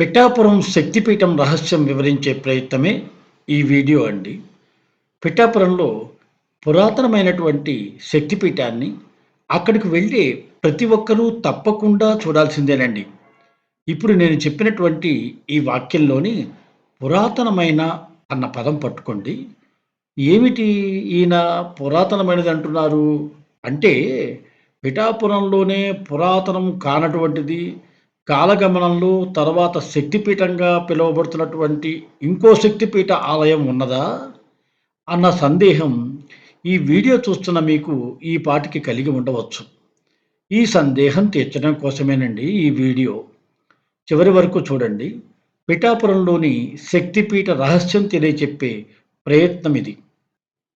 పిఠాపురం శక్తిపీఠం రహస్యం వివరించే ప్రయత్నమే ఈ వీడియో అండి. పిఠాపురంలో పురాతనమైనటువంటి శక్తిపీఠాన్ని అక్కడికి వెళ్ళే ప్రతి ఒక్కరూ తప్పకుండా చూడాల్సిందేనండి. ఇప్పుడు నేను చెప్పినటువంటి ఈ వాక్యంలోని పురాతనమైన అన్న పదం పట్టుకోండి. ఏమిటి ఈయన పురాతనమైనది అంటున్నారు? అంటే పిఠాపురంలోనే పురాతనం కానటువంటిది కాలగమనంలో తర్వాత శక్తిపీఠంగా పిలువబడుతున్నటువంటి ఇంకో శక్తిపీఠ ఆలయం ఉన్నదా అన్న సందేహం ఈ వీడియో చూస్తున్న మీకు ఈ పాటికి కలిగి ఉండవచ్చు. ఈ సందేహం తీర్చడం కోసమేనండి ఈ వీడియో. చివరి వరకు చూడండి. పిఠాపురంలోని శక్తిపీఠ రహస్యం తెలియచెప్పే ప్రయత్నం ఇది.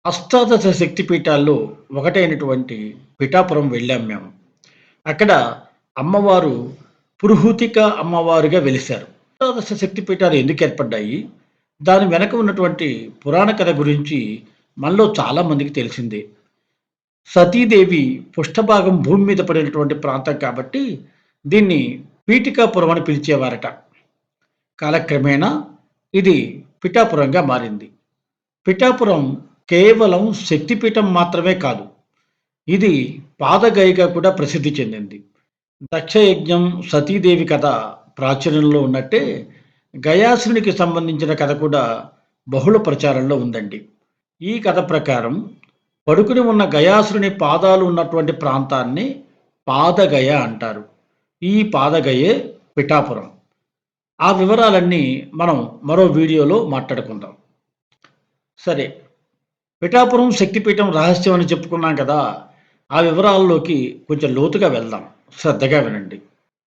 అష్టాదశ శక్తిపీఠాల్లో ఒకటైనటువంటి పిఠాపురం వెళ్ళాం మేము. అక్కడ అమ్మవారు పురుహూతిక అమ్మవారుగా వెలిశారు. అష్టాదశ శక్తిపీఠాలు ఎందుకు ఏర్పడ్డాయి? దాని వెనక ఉన్నటువంటి పురాణ కథ గురించి మనలో చాలామందికి తెలిసిందే. సతీదేవి పుష్ఠభాగం భూమి మీద పడినటువంటి ప్రాంతం కాబట్టి దీన్ని పీఠికాపురం అని పిలిచేవారట. కాలక్రమేణా ఇది పిఠాపురంగా మారింది. పిఠాపురం కేవలం శక్తిపీఠం మాత్రమే కాదు ఇది పాదగైగా కూడా ప్రసిద్ధి చెందింది. దక్షయజ్ఞం సతీదేవి కథ ప్రాచుర్యంలో ఉన్నట్టే గయాసునికి సంబంధించిన కథ కూడా బహుళ ప్రచారంలో ఉందండి. ఈ కథ ప్రకారం పడుకుని ఉన్న గయాసుని పాదాలు ఉన్నటువంటి ప్రాంతాన్ని పాదగయ అంటారు. ఈ పాదగయే పిఠాపురం. ఆ వివరాలన్నీ మనం మరో వీడియోలో మాట్లాడుకుందాం. సరే పిఠాపురం శక్తిపీఠం రహస్యం అని చెప్పుకున్నాం కదా ఆ వివరాల్లోకి కొంచెం లోతుగా వెళ్దాం. శ్రద్ధగా వినండి.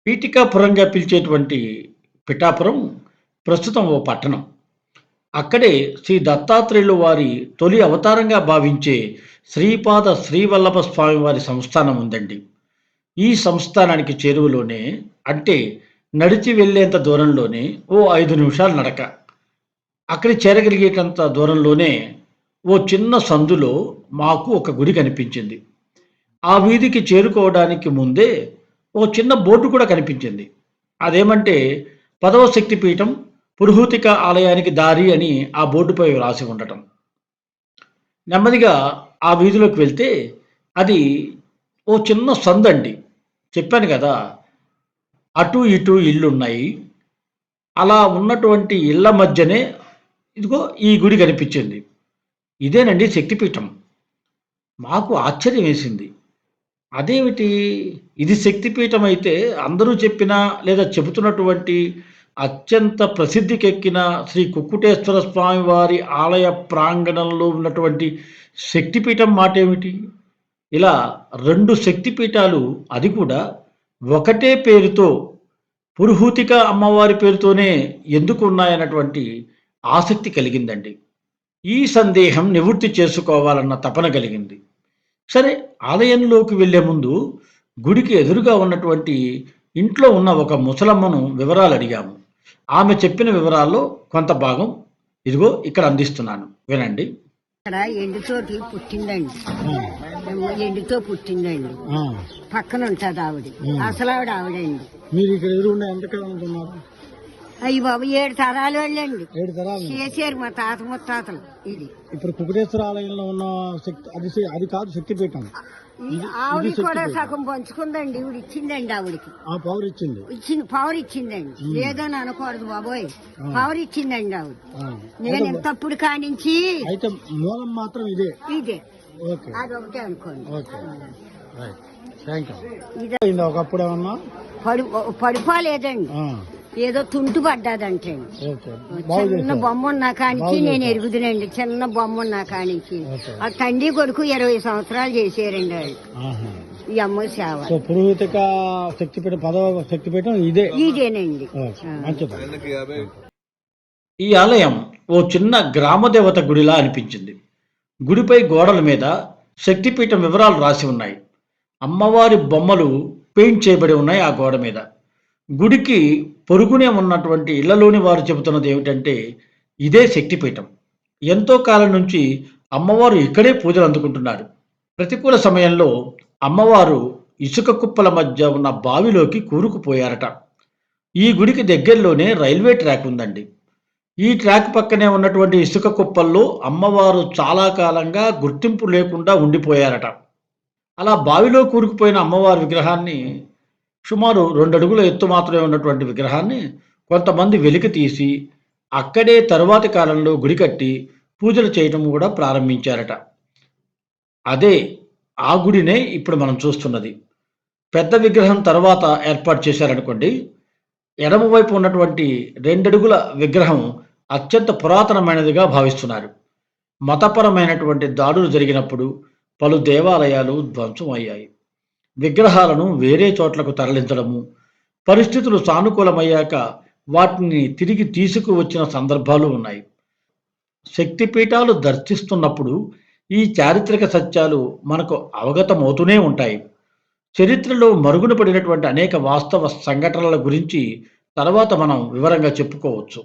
పీఠికాపురంగా పిలిచేటువంటి పిఠాపురం ప్రస్తుతం ఓ పట్టణం. అక్కడే శ్రీ దత్తాత్రేయులు వారి తొలి అవతారంగా భావించే శ్రీపాద శ్రీవల్లభ స్వామి వారి సంస్థానం ఉందండి. ఈ సంస్థానానికి చేరువలోనే అంటే నడిచి వెళ్ళేంత దూరంలోనే ఓ ఐదు నిమిషాలు నడక. అక్కడ చేరగలిగేటంత దూరంలోనే ఓ చిన్న సందులో మాకు ఒక గుడి కనిపించింది. ఆ వీధికి చేరుకోవడానికి ముందే ఓ చిన్న బోర్డు కూడా కనిపించింది. అదేమంటే పదవ శక్తిపీఠం పురుహూతిక ఆలయానికి దారి అని ఆ బోర్డుపై రాసి ఉండటం. నెమ్మదిగా ఆ వీధిలోకి వెళ్తే అది ఓ చిన్న సందండి. చెప్పాను కదా అటు ఇటు ఇల్లు ఉన్నాయి అలా ఉన్నటువంటి ఇళ్ళ మధ్యనే ఇదిగో ఈ గుడి కనిపించింది. ఇదేనండి శక్తిపీఠం. మాకు ఆశ్చర్యం వేసింది అదేమిటి? ఇది శక్తిపీఠం అయితే అందరూ చెప్పిన లేదా చెబుతున్నటువంటి అత్యంత ప్రసిద్ధికెక్కిన శ్రీ కుక్కుటేశ్వర స్వామి వారి ఆలయ ప్రాంగణంలో ఉన్నటువంటి శక్తిపీఠం మాట ఏమిటి? ఇలా రెండు శక్తిపీఠాలు అది కూడా ఒకటే పేరుతో పురుహూతిక అమ్మవారి పేరుతోనే ఎందుకు ఉన్నాయన్నటువంటి ఆసక్తి కలిగిందండి. ఈ సందేహం నివృత్తి చేసుకోవాలన్న తపన కలిగింది. సరే ఆలయంలోకి వెళ్ళే ముందు గుడికి ఎదురుగా ఉన్నటువంటి ఇంట్లో ఉన్న ఒక ముసలమ్మను వివరాలు అడిగాము. ఆమె చెప్పిన వివరాల్లో కొంత భాగం ఇదిగో ఇక్కడ అందిస్తున్నాను. వినండి. ఇక్కడ ఎండుతోటి పుట్టిందండి. ఎండుతో పుట్టిందండి. పక్కన ఉంటది ఆవిడ. అసలు ఆవిడ ఆవిడండి. మీరు ఇక్కడ ఎదురుండే ఎంతకాలం ఉంటున్నారు? అయ్యి బాబు ఏడు తరాలు వెళ్ళండి. ఏడు తరాలు. చేశారు మా తాత ముత్తాతలు ఇది. ఇప్పుడు కుకుటేశ్వర ఆలయంలో ఉన్న శక్తి అది అది కాదు శక్తిపీఠం. ఈ ఆవిడ కూడా సగం పంచుకుందండి ఇవిడ ఇచ్చిందండి ఆవిడకి. ఆ పవర్ ఇచ్చింది. ఇచ్చింది పవర్ ఇచ్చిందండి. లేదని అనకూడదు బాబోయ్. పవర్ ఇచ్చిందండి ఆవిడ. నేను ఇంతప్పుడు కానించి అయితే మూలం మాత్రం ఇదే. ఇదే. అది ఒకటే అనుకోండి. ఒకప్పుడు పడి పడిపోలేదండి ఏదో తుంటు బాగు చిన్న బొమ్మ ఉన్న కానించి బాగు నేను. ఎరుగుదునండి. చిన్న బొమ్మ ఉన్న కానించి. ఓకే. ఆ తండ్రి కొడుకు ఇరవై సంవత్సరాలు చేశారండి వాళ్ళు. ఈ అమ్మ సేవ. పురోహితిక శక్తిపీఠం పదవ శక్తిపీఠం ఇదే. ఇదేనండి. ఈ ఆలయం ఓ చిన్న గ్రామదేవత గుడిలా అనిపించింది. గుడిపై గోడల మీద శక్తిపీఠం వివరాలు రాసి ఉన్నాయి. అమ్మవారి బొమ్మలు పెయింట్ చేయబడి ఉన్నాయి ఆ గోడ మీద. గుడికి పొరుగునే ఉన్నటువంటి ఇళ్ళలోని వారు చెబుతున్నది ఏమిటంటే ఇదే శక్తిపీఠం. ఎంతో కాలం నుంచి అమ్మవారు ఇక్కడే పూజలు అందుకుంటున్నారు ప్రతికూల సమయంలో అమ్మవారు ఇసుక కుప్పల మధ్య ఉన్న బావిలోకి కూరుకుపోయారట. ఈ గుడికి దగ్గరలోనే రైల్వే ట్రాక్ ఉందండి. ఈ ట్రాక్ పక్కనే ఉన్నటువంటి ఇసుక కుప్పల్లో అమ్మవారు చాలా కాలంగా గుర్తింపు లేకుండా ఉండిపోయారట. అలా బావిలో కూరుకుపోయిన అమ్మవారి విగ్రహాన్ని సుమారు రెండు అడుగుల ఎత్తు మాత్రమే ఉన్నటువంటి విగ్రహాన్ని కొంతమంది వెలికి తీసి అక్కడే తరువాతి కాలంలో గుడి కట్టి పూజలు చేయడం కూడా ప్రారంభించారట. అదే ఆ గుడినే ఇప్పుడు మనం చూస్తున్నది. పెద్ద విగ్రహం తర్వాత ఏర్పాటు చేశారనుకోండి ఎడమవైపు ఉన్నటువంటి రెండడుగుల విగ్రహం అత్యంత పురాతనమైనదిగా భావిస్తున్నారు. మతపరమైనటువంటి దాడులు జరిగినప్పుడు పలు దేవాలయాలు ధ్వంసం అయ్యాయి. విగ్రహాలను వేరే చోట్లకు తరలించడము పరిస్థితులు సానుకూలమయ్యాక వాటిని తిరిగి తీసుకువచ్చిన సందర్భాలు ఉన్నాయి. శక్తిపీఠాలు దర్శిస్తున్నప్పుడు ఈ చారిత్రక సత్యాలు మనకు అవగతమవుతూనే ఉంటాయి. చరిత్రలో మరుగున పడినటువంటి అనేక వాస్తవ సంఘటనల గురించి తర్వాత మనం వివరంగా చెప్పుకోవచ్చు.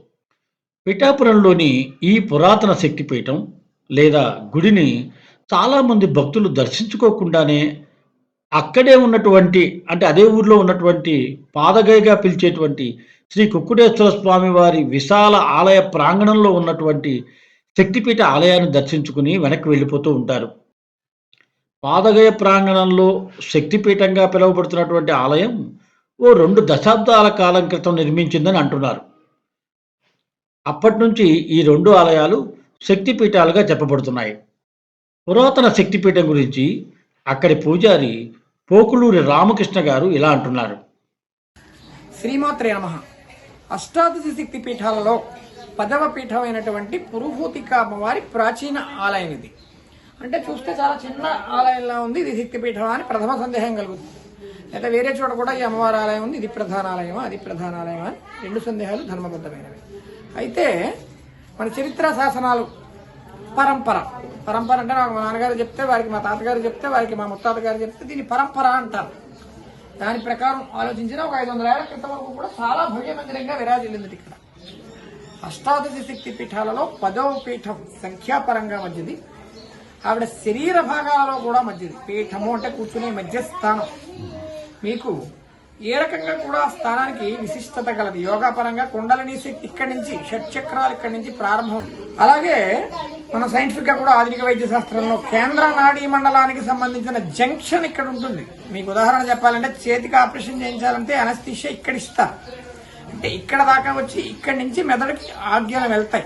పిఠాపురంలోని ఈ పురాతన శక్తిపీఠం లేదా గుడిని చాలామంది భక్తులు దర్శించుకోకుండానే అక్కడే ఉన్నటువంటి అంటే అదే ఊర్లో ఉన్నటువంటి పాదగైగా పిలిచేటువంటి శ్రీ కుక్కుటేశ్వర స్వామి వారి విశాల ఆలయ ప్రాంగణంలో ఉన్నటువంటి శక్తిపీఠ ఆలయాన్ని దర్శించుకుని వెనక్కి వెళ్ళిపోతూ ఉంటారు. పాదగయ ప్రాంగణంలో శక్తిపీఠంగా పిలువబడుతున్నటువంటి ఆలయం ఓ రెండు దశాబ్దాల కాలం క్రితం నిర్మించిందని అంటున్నారు. అప్పటి నుంచి ఈ రెండు ఆలయాలు శక్తిపీఠాలుగా చెప్పబడుతున్నాయి. పురాతన శక్తిపీఠం గురించి అక్కడి పూజారి పోకులూరి రామకృష్ణ గారు ఇలా అంటున్నారు. శ్రీమాత్రే నమ అష్టాదశి శక్తి పీఠాలలో పదవ పీఠమైనటువంటి పురుహూతిక అమ్మవారి ప్రాచీన ఆలయం ఇది. అంటే చూస్తే చాలా చిన్న ఆలయంలా ఉంది ఇది శక్తి పీఠం అని ప్రథమ సందేహం కలుగుతుంది. లేదా వేరే చోట కూడా ఈ అమ్మవారి ఆలయం ఉంది ఇది ప్రధాన ఆలయమా అది ప్రధాన ఆలయమా అని రెండు సందేహాలు ధర్మబద్ధమైనవి. అయితే మన చరిత్ర శాసనాలు పరంపర పరంపర అంటే నాకు మా నాన్నగారు చెప్తే వారికి మా తాతగారు చెప్తే వారికి మా ముత్తాత గారు చెప్తే దీన్ని పరంపర అంటారు. దాని ప్రకారం ఆలోచించిన ఒక ఐదు వందల ఏళ్ళ క్రితం వరకు కూడా చాలా భవ్యమందిరంగా విరాజిల్లింది ఇక్కడ. అష్టాదశి శక్తి పీఠాలలో పదవ పీఠం సంఖ్యాపరంగా మధ్యది. ఆవిడ శరీర భాగాలలో కూడా మధ్యది. పీఠము అంటే కూర్చునే మధ్య స్థానం మీకు ఏ రకంగా కూడా స్థానానికి విశిష్టత కలదు. యోగా పరంగా కుండలిని శక్తి ఇక్కడి నుంచి షట్చక్రాలు ఇక్కడి నుంచి ప్రారంభం. అలాగే మన సైంటిఫిక్గా కూడా ఆధునిక వైద్య శాస్త్రంలో కేంద్ర నాడీ మండలానికి సంబంధించిన జంక్షన్ ఇక్కడ ఉంటుంది. మీకు ఉదాహరణ చెప్పాలంటే చేతికి ఆపరేషన్ చేయించాలంటే అనస్థిషియా ఇక్కడ ఇస్తారు అంటే ఇక్కడ దాకా వచ్చి ఇక్కడి నుంచి మెదడుకి ఆజ్ఞలు వెళ్తాయి.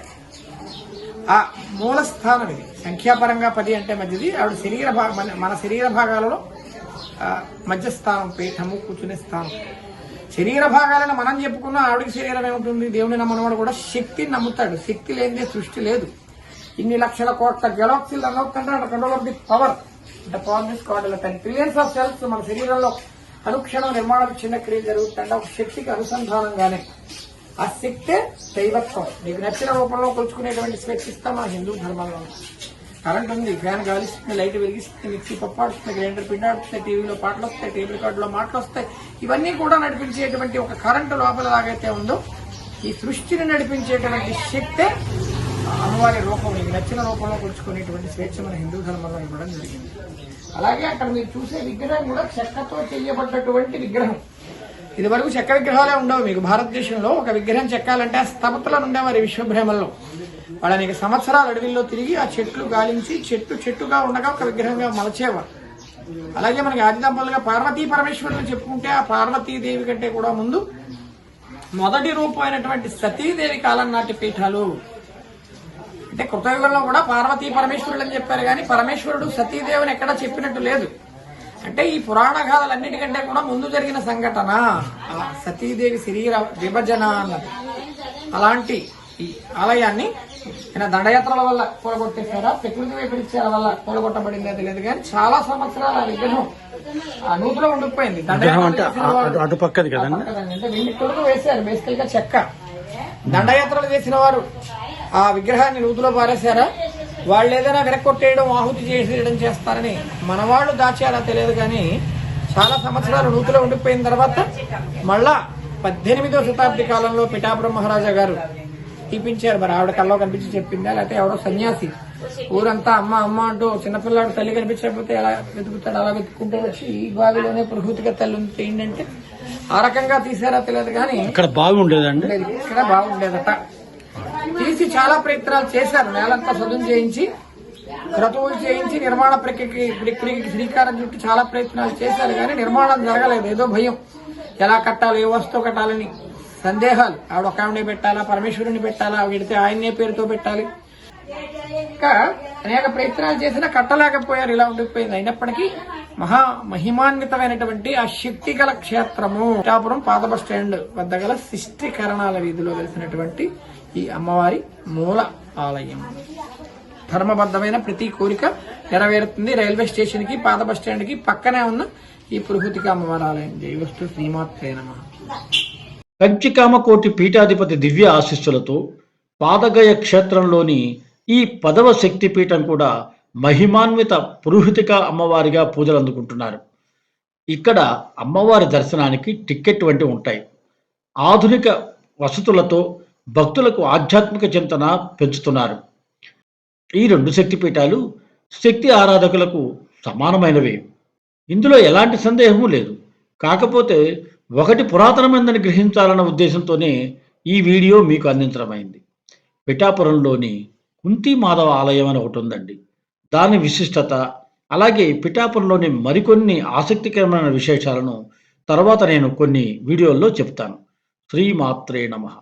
ఆ మూల స్థానం ఇది. సంఖ్యాపరంగా పది అంటే మధ్యది. ఆవిడ శరీర మన- మన శరీర భాగాలలో మధ్యస్థానం పీఠము కూర్చునే స్థానం. శరీర భాగాలను మనం చెప్పుకున్న ఆవిడకి శరీరం ఏముంటుంది? దేవుని నమ్మనవాడు కూడా శక్తిని నమ్ముతాడు. శక్తి లేనిదే సృష్టి లేదు. ఇన్ని లక్షల కోట్ల గెలాక్సీలు అనవుతుంటే control of the power the power this caudal trillions of cells మన శరీరంలో అనుక్షణం నిర్మాణం చిన్న క్రియ జరుగుతుంటే ఒక శక్తికి అనుసంధానంగానే. ఆ శక్తే దైవత్వం. నీకు నచ్చిన రూపంలో కొలుచుకునేటువంటి స్వేచ్ఛ ఇస్తాం మన హిందూ ధర్మంలో కరెంట్ ఉంది ఫ్యాన్ గాలిస్తుంది లైట్ వెలిగిస్తుంది మిక్సీ పప్పాడుతుంది గ్రైండర్ పిండాడుతుంది టీవీలో పాటలు వస్తాయి టేబుల్ కార్డులో మాటలు వస్తాయి. ఇవన్నీ కూడా నడిపించేటువంటి ఒక కరెంటు లోపల లాగైతే ఉందో ఈ సృష్టిని నడిపించేటువంటి శక్తే అమ్మవారి రూపం మీకు నచ్చిన రూపంలో కొలుచుకునేటువంటి స్వేచ్ఛ మన హిందూ ధర్మంలో ఇవ్వడం జరిగింది. అలాగే అక్కడ మీరు చూసే విగ్రహం కూడా చెక్కతో చేయబడ్డటువంటి విగ్రహం. ఇది వరకు చెక్క విగ్రహాలే ఉండవు. మీకు భారతదేశంలో ఒక విగ్రహం చెక్కాలంటే ఆ స్తపతులను ఉండేవారు విశ్వభ్రమంలో వాళ్ళ అనేక సంవత్సరాలు అడవిలో తిరిగి ఆ చెట్లు గాలించి చెట్టు చెట్టుగా ఉండగా ఒక విగ్రహంగా మలచేవారు. అలాగే మనకి ఆదిదంపలుగా పార్వతీ పరమేశ్వరులు చెప్పుకుంటే ఆ పార్వతీదేవి కంటే కూడా ముందు మొదటి రూపమైనటువంటి సతీదేవి కాలం నాటి పీఠాలు అంటే కృతయుగంలో కూడా పార్వతీ పరమేశ్వరుడు అని చెప్పారు కానీ పరమేశ్వరుడు సతీదేవిని ఎక్కడా చెప్పినట్టు లేదు. అంటే ఈ పురాణ గాథలన్నిటికంటే కూడా ముందు జరిగిన సంఘటన ఆ సతీదేవి శరీర విభజన అన్నది. అలాంటి ఈ ఆలయాన్ని ఆయన దండయాత్రల వల్ల కూలగొట్టేశారా ప్రకృతి వైపరీత్యాల వల్ల కూలగొట్టబడింది తెలియదు కానీ చాలా సంవత్సరాల ఆ విగ్రహం ఆ నూతిలో ఉండిపోయింది. అటుపక్కది కదండి? పక్కదండి. అంటే వెండి కొడుకు వేశారు బేసికల్గా చెక్క. దండయాత్రలు చేసిన వారు. ఆ విగ్రహాన్ని నూతిలో పారేశారా? వాళ్ళు ఏదైనా వెనక్కొట్టేయడం ఆహుతి చేసేయడం చేస్తారని మన వాళ్ళు దాచారా తెలియదు కానీ చాలా సంవత్సరాలు నూతిలో ఉండిపోయిన తర్వాత మళ్ళా పద్దెనిమిదో శతాబ్ది కాలంలో పిఠాపురం మహారాజా గారు తీపించారు. మరి ఆవిడ కల్లో కనిపించి చెప్పిందా? లేకపోతే ఎవడో సన్యాసి? ఊరంతా అమ్మ అమ్మ అంటూ చిన్నపిల్లాడు తల్లి కనిపించకపోతే ఎలా వెతుకుతాడు? అలా వెతుకుంటూ వచ్చి ఈ బావిలోనే పురుహూతిగా తల్లి ఉంది ఏంటంటే ఆ రకంగా తీసారా తెలియదు కానీ ఇక్కడ బాగుండేదండి. ఇక్కడ బాగుండేదట తీసి చాలా ప్రయత్నాలు చేశారు. నేలంతా సదును చేయించి క్రతువులు చేయించి నిర్మాణ ప్రక్రియకి ప్రక్రియకి శ్రీకారం చుట్టూ చాలా ప్రయత్నాలు చేశారు కానీ నిర్మాణం జరగలేదు. ఏదో భయం. ఎలా కట్టాలి ఏ వస్తువు కట్టాలని సందేహాలు. ఆవిడ ఒక ఆవిడే పెట్టాలా పరమేశ్వరుని పెట్టాలా విడితే ఆయన్నే పేరుతో పెట్టాలి. ఇంకా అనేక ప్రయత్నాలు చేసినా కట్టలేకపోయారు. ఇలా ఉండిపోయింది. అయినప్పటికీ మహా మహిమాన్వితమైనటువంటి ఆ శక్తి గల క్షేత్రము. పిఠాపురం పాత బస్ స్టాండ్ వద్ద గల శిష్టికరణాల వీధిలో వెలిసినటువంటి ఈ అమ్మవారి మూల ఆలయం. ధర్మబద్ధమైన ప్రతి కోరిక నెరవేరుతుంది. రైల్వే స్టేషన్కి పాత బస్ స్టాండ్కి పక్కనే ఉన్న ఈ పురుహూతిక అమ్మవారి ఆలయం. జైవస్తు శ్రీమాత్రే నమ. కంచికామకోటి పీఠాధిపతి దివ్య ఆశీస్సులతో పాదగయ క్షేత్రంలోని ఈ పదవ శక్తిపీఠం కూడా మహిమాన్విత పురోహితిక అమ్మవారిగా పూజలు అందుకుంటున్నారు. ఇక్కడ అమ్మవారి దర్శనానికి టిక్కెట్ వంటి ఉంటాయి. ఆధునిక వసతులతో భక్తులకు ఆధ్యాత్మిక చింతన పెంచుతున్నారు. ఈ రెండు శక్తిపీఠాలు శక్తి ఆరాధకులకు సమానమైనవే. ఇందులో ఎలాంటి సందేహము లేదు. కాకపోతే ఒకటి పురాతనమైందని గ్రహించాలన్న ఉద్దేశంతోనే ఈ వీడియో మీకు అందించడమైంది. పిఠాపురంలోని కుంతి మాధవ ఆలయం అని ఒకటి ఉందండి. దాని విశిష్టత అలాగే పిఠాపురంలోని మరికొన్ని ఆసక్తికరమైన విశేషాలను తర్వాత నేను కొన్ని వీడియోల్లో చెప్తాను. శ్రీమాత్రే నమః.